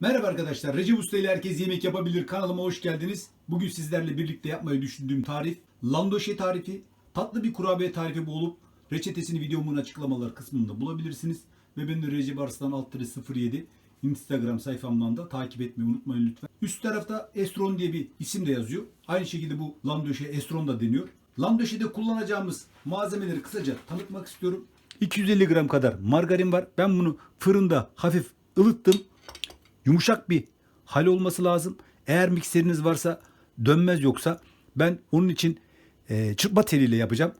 Merhaba arkadaşlar. Recep Usta ile herkes yemek yapabilir kanalıma hoş geldiniz. Bugün sizlerle birlikte yapmayı düşündüğüm tarif landoşe tarifi. Tatlı bir kurabiye tarifi bu olup reçetesini videomun açıklamalar kısmında bulabilirsiniz. Ve beni de Recep Arslan alt 07 Instagram sayfamdan da takip etmeyi unutmayın lütfen. Üst tarafta Estron diye bir isim de yazıyor. Aynı şekilde bu landoşe Estron da deniyor. Landoşe'de kullanacağımız malzemeleri kısaca tanıtmak istiyorum. 250 gram kadar margarin var. Ben bunu fırında hafif ılıttım yumuşak bir hal olması lazım. Eğer mikseriniz varsa dönmez yoksa ben onun için e, çırpma teliyle yapacağım.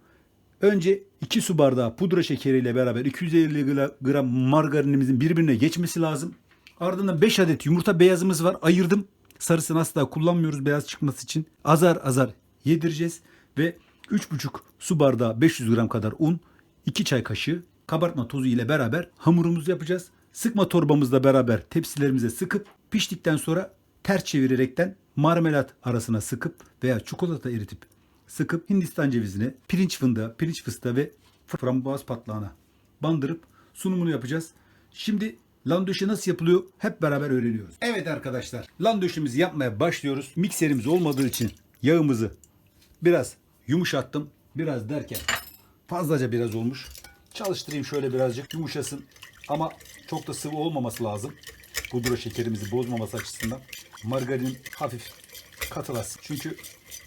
Önce 2 su bardağı pudra şekeriyle beraber 250 gra- gram margarinimizin birbirine geçmesi lazım. Ardından 5 adet yumurta beyazımız var. Ayırdım. Sarısını asla kullanmıyoruz beyaz çıkması için. Azar azar yedireceğiz ve 3,5 su bardağı 500 gram kadar un, 2 çay kaşığı kabartma tozu ile beraber hamurumuzu yapacağız. Sıkma torbamızla beraber tepsilerimize sıkıp piştikten sonra ters çevirerekten marmelat arasına sıkıp veya çikolata eritip sıkıp Hindistan cevizine, pirinç fındığı, pirinç fıstığı ve frambuaz patlağına bandırıp sunumunu yapacağız. Şimdi landöşe nasıl yapılıyor hep beraber öğreniyoruz. Evet arkadaşlar landöşemizi yapmaya başlıyoruz. Mikserimiz olmadığı için yağımızı biraz yumuşattım. Biraz derken fazlaca biraz olmuş. Çalıştırayım şöyle birazcık yumuşasın. Ama çok da sıvı olmaması lazım. Pudra şekerimizi bozmaması açısından. Margarin hafif katılasın. Çünkü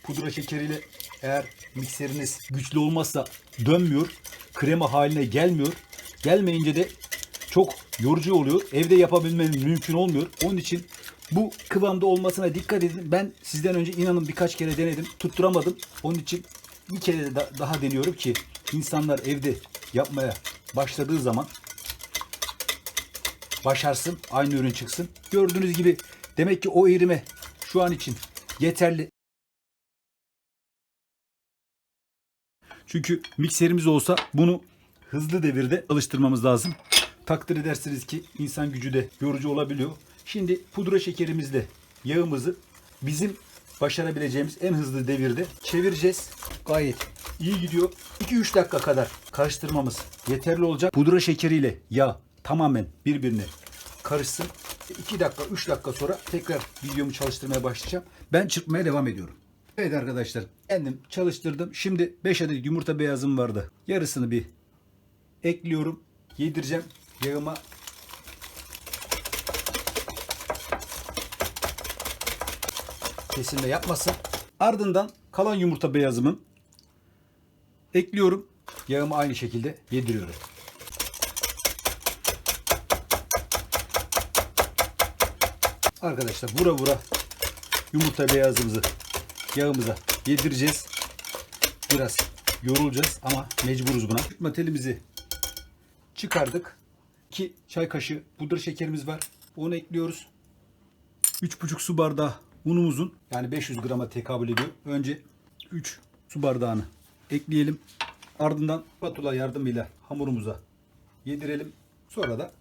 pudra şekeriyle eğer mikseriniz güçlü olmazsa dönmüyor. Krema haline gelmiyor. Gelmeyince de çok yorucu oluyor. Evde yapabilmeniz mümkün olmuyor. Onun için bu kıvamda olmasına dikkat edin. Ben sizden önce inanın birkaç kere denedim. Tutturamadım. Onun için bir kere daha deniyorum ki insanlar evde yapmaya başladığı zaman başarsın, aynı ürün çıksın. Gördüğünüz gibi demek ki o erime şu an için yeterli. Çünkü mikserimiz olsa bunu hızlı devirde alıştırmamız lazım. Takdir edersiniz ki insan gücü de yorucu olabiliyor. Şimdi pudra şekerimizle yağımızı bizim başarabileceğimiz en hızlı devirde çevireceğiz. Gayet iyi gidiyor. 2-3 dakika kadar karıştırmamız yeterli olacak. Pudra şekeriyle yağ tamamen birbirine karışsın. 2 dakika 3 dakika sonra tekrar videomu çalıştırmaya başlayacağım. Ben çırpmaya devam ediyorum. Evet arkadaşlar kendim çalıştırdım. Şimdi 5 adet yumurta beyazım vardı. Yarısını bir ekliyorum. Yedireceğim yağıma. Kesinle yapmasın. Ardından kalan yumurta beyazımın ekliyorum. Yağımı aynı şekilde yediriyorum. Arkadaşlar vura vura yumurta beyazımızı yağımıza yedireceğiz. Biraz yorulacağız ama mecburuz buna. Çırpma telimizi çıkardık. 2 çay kaşığı pudra şekerimiz var. Onu ekliyoruz. 3,5 su bardağı unumuzun yani 500 grama tekabül ediyor. Önce 3 su bardağını ekleyelim. Ardından spatula yardımıyla hamurumuza yedirelim. Sonra da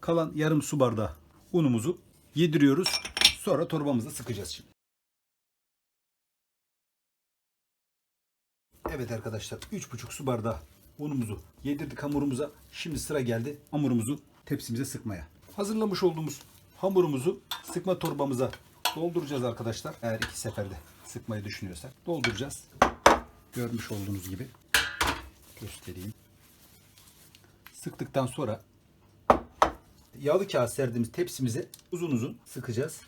kalan yarım su bardağı unumuzu yediriyoruz. Sonra torbamıza sıkacağız şimdi. Evet arkadaşlar 3,5 su bardağı unumuzu yedirdik hamurumuza. Şimdi sıra geldi hamurumuzu tepsimize sıkmaya. Hazırlamış olduğumuz hamurumuzu sıkma torbamıza dolduracağız arkadaşlar. Eğer iki seferde sıkmayı düşünüyorsak dolduracağız. Görmüş olduğunuz gibi göstereyim. Sıktıktan sonra yağlı kağıt serdiğimiz tepsimize uzun uzun sıkacağız.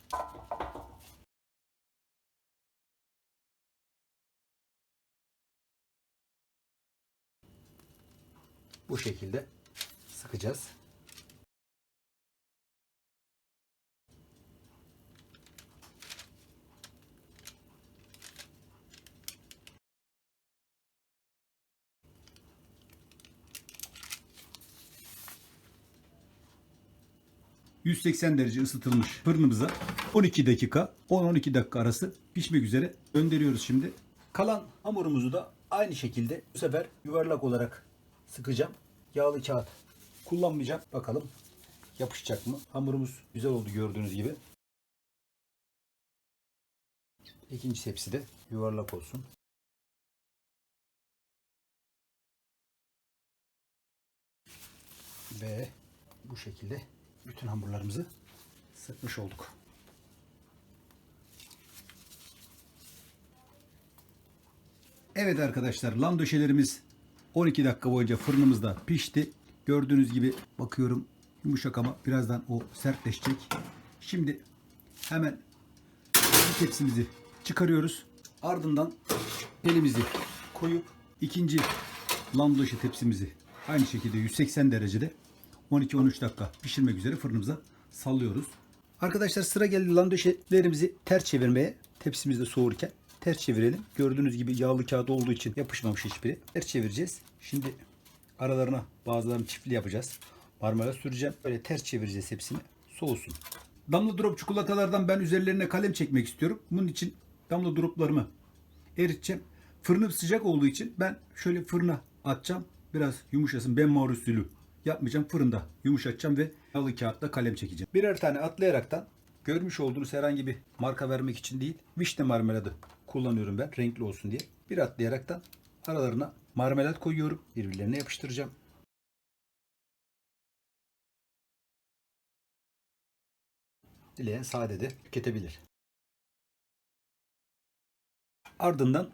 Bu şekilde sıkacağız. ...180 derece ısıtılmış fırınımıza 12 dakika 10-12 dakika arası pişmek üzere gönderiyoruz şimdi. Kalan hamurumuzu da aynı şekilde bu sefer yuvarlak olarak sıkacağım. Yağlı kağıt kullanmayacağım. Bakalım yapışacak mı? Hamurumuz güzel oldu gördüğünüz gibi. İkinci tepsi de yuvarlak olsun. Ve bu şekilde bütün hamurlarımızı sıkmış olduk. Evet arkadaşlar landoşelerimiz 12 dakika boyunca fırınımızda pişti. Gördüğünüz gibi bakıyorum yumuşak ama birazdan o sertleşecek. Şimdi hemen tepsimizi çıkarıyoruz. Ardından elimizi koyup ikinci landoşe tepsimizi aynı şekilde 180 derecede 12-13 dakika pişirmek üzere fırınımıza sallıyoruz. Arkadaşlar sıra geldi landoşelerimizi ters çevirmeye. Tepsimizde soğurken ters çevirelim. Gördüğünüz gibi yağlı kağıt olduğu için yapışmamış hiçbiri. Ters çevireceğiz. Şimdi aralarına bazılarını çiftli yapacağız. Marmelat süreceğim. Böyle ters çevireceğiz hepsini. Soğusun. Damla drop çikolatalardan ben üzerlerine kalem çekmek istiyorum. Bunun için damla droplarımı eriteceğim. Fırınım sıcak olduğu için ben şöyle fırına atacağım. Biraz yumuşasın. Ben usulü yapmayacağım. Fırında yumuşatacağım ve yağlı kağıtla kalem çekeceğim. Birer tane atlayaraktan görmüş olduğunuz herhangi bir marka vermek için değil. Vişne marmeladı kullanıyorum ben renkli olsun diye. Bir atlayaraktan aralarına marmelat koyuyorum. Birbirlerine yapıştıracağım. Dileyen sade de tüketebilir. Ardından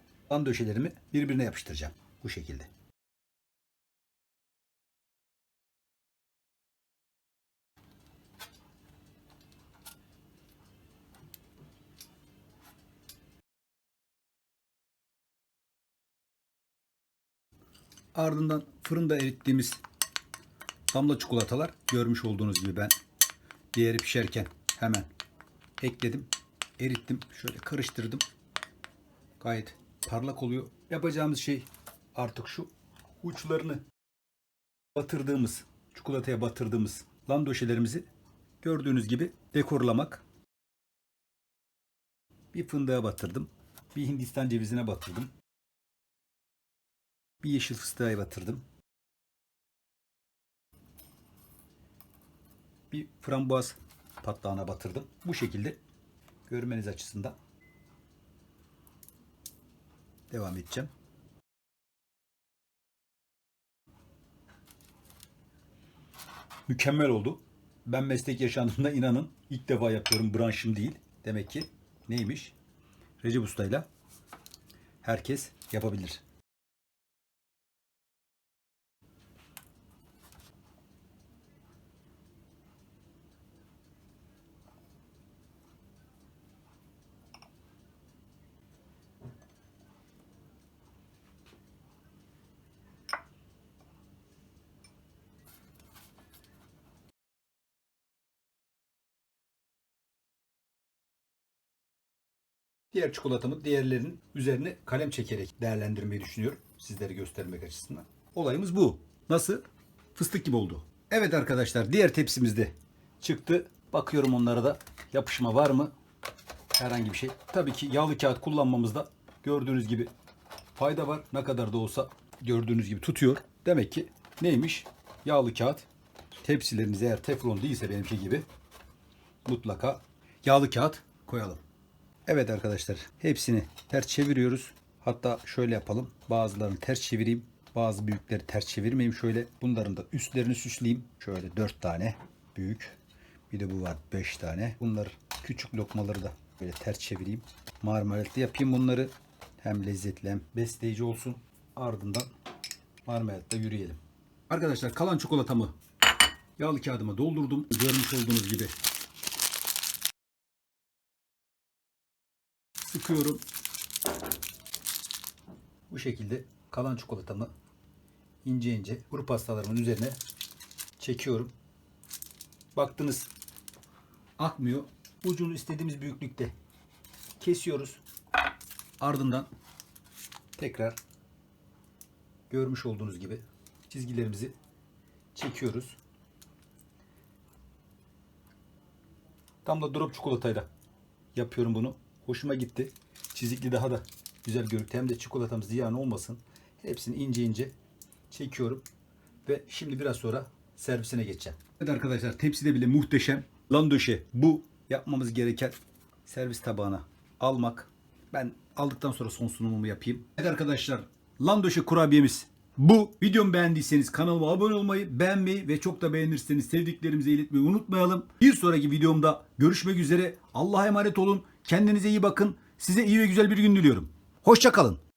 döşelerimi birbirine yapıştıracağım. Bu şekilde. Ardından fırında erittiğimiz damla çikolatalar görmüş olduğunuz gibi ben diğeri pişerken hemen ekledim. Erittim. Şöyle karıştırdım. Gayet parlak oluyor. Yapacağımız şey artık şu uçlarını batırdığımız, çikolataya batırdığımız landoşelerimizi gördüğünüz gibi dekorlamak. Bir fındığa batırdım. Bir Hindistan cevizine batırdım. Bir yeşil fıstığa batırdım. Bir frambuaz patlağına batırdım. Bu şekilde görmeniz açısından devam edeceğim. Mükemmel oldu. Ben meslek yaşantımda inanın ilk defa yapıyorum. Branşım değil. Demek ki neymiş? Recep Usta'yla herkes yapabilir. Diğer çikolatamı diğerlerinin üzerine kalem çekerek değerlendirmeyi düşünüyorum. Sizlere göstermek açısından. Olayımız bu. Nasıl? Fıstık gibi oldu. Evet arkadaşlar diğer tepsimizde çıktı. Bakıyorum onlara da yapışma var mı? Herhangi bir şey. Tabii ki yağlı kağıt kullanmamızda gördüğünüz gibi fayda var. Ne kadar da olsa gördüğünüz gibi tutuyor. Demek ki neymiş? Yağlı kağıt. Tepsileriniz eğer teflon değilse benimki gibi mutlaka yağlı kağıt koyalım. Evet arkadaşlar hepsini ters çeviriyoruz. Hatta şöyle yapalım. Bazılarını ters çevireyim. Bazı büyükleri ters çevirmeyeyim şöyle. Bunların da üstlerini süsleyeyim. Şöyle 4 tane büyük. Bir de bu var 5 tane. Bunlar küçük lokmaları da böyle ters çevireyim. Marmelatlı yapayım bunları. Hem lezzetli hem besleyici olsun. Ardından marmelatla yürüyelim. Arkadaşlar kalan çikolatamı yağlı kağıdıma doldurdum. Görmüş olduğunuz gibi sıkıyorum. Bu şekilde kalan çikolatamı ince ince kuru pastalarımın üzerine çekiyorum. Baktınız akmıyor. Ucunu istediğimiz büyüklükte kesiyoruz. Ardından tekrar görmüş olduğunuz gibi çizgilerimizi çekiyoruz. Tam da drop çikolatayla yapıyorum bunu. Hoşuma gitti. Çizikli daha da güzel görüntü. Hem de çikolatamız ziyan olmasın. Hepsini ince ince çekiyorum. Ve şimdi biraz sonra servisine geçeceğim. Evet arkadaşlar tepside bile muhteşem. Landoşe bu. Yapmamız gereken servis tabağına almak. Ben aldıktan sonra son sunumumu yapayım. Evet arkadaşlar Landoşe kurabiyemiz bu. Videomu beğendiyseniz kanalıma abone olmayı, beğenmeyi ve çok da beğenirseniz sevdiklerimize iletmeyi unutmayalım. Bir sonraki videomda görüşmek üzere. Allah'a emanet olun. Kendinize iyi bakın. Size iyi ve güzel bir gün diliyorum. Hoşçakalın.